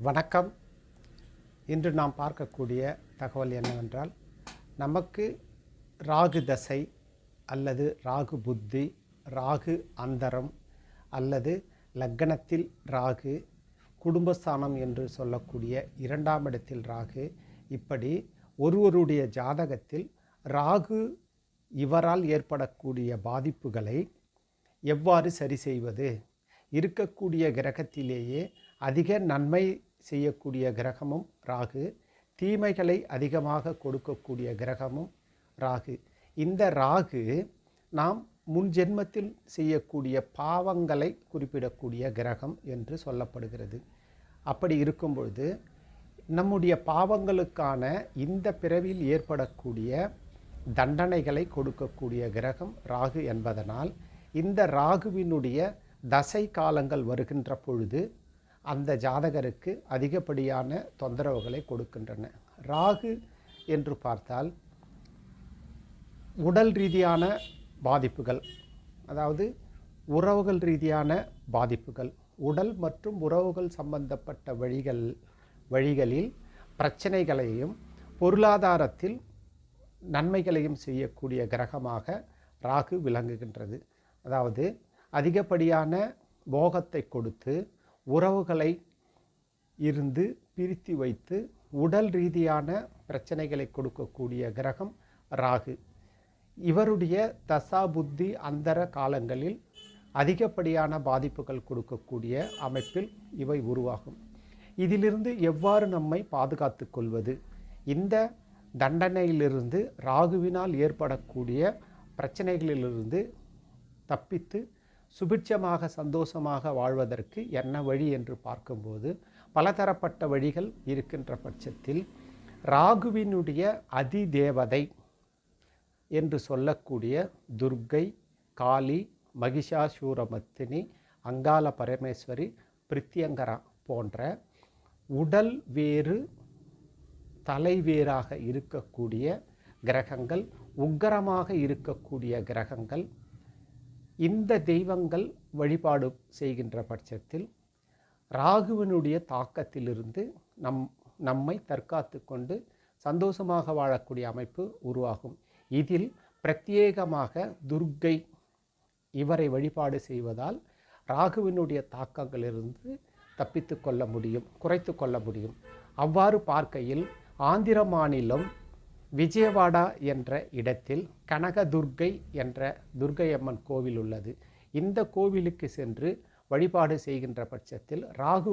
வணக்கம். இன்று நாம் பார்க்கக்கூடிய தகவல் என்னவென்றால் நமக்கு ராகு தசை அல்லது ராகு புத்தி ராகு அந்தரம் அல்லது லக்கணத்தில் ராகு குடும்பஸ்தானம் என்று சொல்லக்கூடிய இரண்டாம் இடத்தில் ராகு இப்படி ஒருவருடைய ஜாதகத்தில் ராகு இவரால் ஏற்படக்கூடிய பாதிப்புகளை எவ்வாறு சரி செய்வது? இருக்கக்கூடிய கிரகத்திலேயே அதிக நன்மை செய்யக்கூடிய கிரகமும் ராகு. தீமைகளை அதிகமாக கொடுக்கக்கூடிய கிரகமும் ராகு. இந்த ராகு நாம் முன் ஜென்மத்தில் செய்யக்கூடிய பாவங்களை குறிப்பிடக்கூடிய கிரகம் என்று சொல்லப்படுகிறது. அப்படி இருக்கும் பொழுது நம்முடைய பாவங்களுக்கான இந்த பிறவியில் ஏற்படக்கூடிய தண்டனைகளை கொடுக்கக்கூடிய கிரகம் ராகு என்பதனால் இந்த ராகுவினுடைய தசை காலங்கள் வருகின்ற பொழுது அந்த ஜாதகருக்கு அதிகப்படியான தொந்தரவுகளை கொடுக்கின்றன. ராகு என்று பார்த்தால் உடல் ரீதியான பாதிப்புகள் அதாவது உறவுகள் ரீதியான பாதிப்புகள் உடல் மற்றும் உறவுகள் சம்பந்தப்பட்ட வழிகள் வழிகளில் பிரச்சனைகளையும் பொருளாதாரத்தில் நன்மைகளையும் செய்யக்கூடிய கிரகமாக ராகு விளங்குகின்றது. அதாவது அதிகப்படியான போகத்தை கொடுத்து உறவுகளை இருந்து பிரித்து வைத்து உடல் ரீதியான பிரச்சனைகளை கொடுக்கக்கூடிய கிரகம் ராகு. இவருடைய தசா புத்தி அந்தர காலங்களில் அதிகப்படியான பாதிப்புகள் கொடுக்கக்கூடிய அமைப்பில் இவை உருவாகும். இதிலிருந்து எவ்வாறு நம்மை பாதுகாத்து கொள்வது? இந்த தண்டனையிலிருந்து ராகுவினால் ஏற்படக்கூடிய பிரச்சனைகளிலிருந்து தப்பித்து சுபிட்சமாக சந்தோஷமாக வாழ்வதற்கு என்ன வழி என்று பார்க்கும்போது பலதரப்பட்ட வழிகள் இருக்கின்ற பட்சத்தில் ராகுவினுடைய அதிதேவதை என்று சொல்லக்கூடிய துர்க்கை காளி மகிஷாசூரமத்தினி அங்காள பரமேஸ்வரி பிரித்தியங்கரா போன்ற உடல் வேறு தலைவேறாக இருக்கக்கூடிய கிரகங்கள் உக்கரமாக இருக்கக்கூடிய கிரகங்கள் இந்த தெய்வங்கள் வழிபாடு செய்கின்ற பட்சத்தில் ராகுவினுடைய தாக்கத்திலிருந்து நம் நம்மை தற்காத்து கொண்டு சந்தோஷமாக வாழக்கூடிய அமைப்பு உருவாகும். இதில் பிரத்யேகமாக துர்க்கை இவரை வழிபாடு செய்வதால் ராகுவினுடைய தாக்கங்களிலிருந்து தப்பித்து கொள்ள முடியும் குறைத்து கொள்ள முடியும். அவ்வாறு பார்க்கையில் ஆந்திர மாநிலம் விஜயவாடா என்ற இடத்தில் கனகதுர்கை என்ற துர்க்கையம்மன் கோவில் உள்ளது. இந்த கோவிலுக்கு சென்று வழிபாடு செய்கின்ற பட்சத்தில் ராகு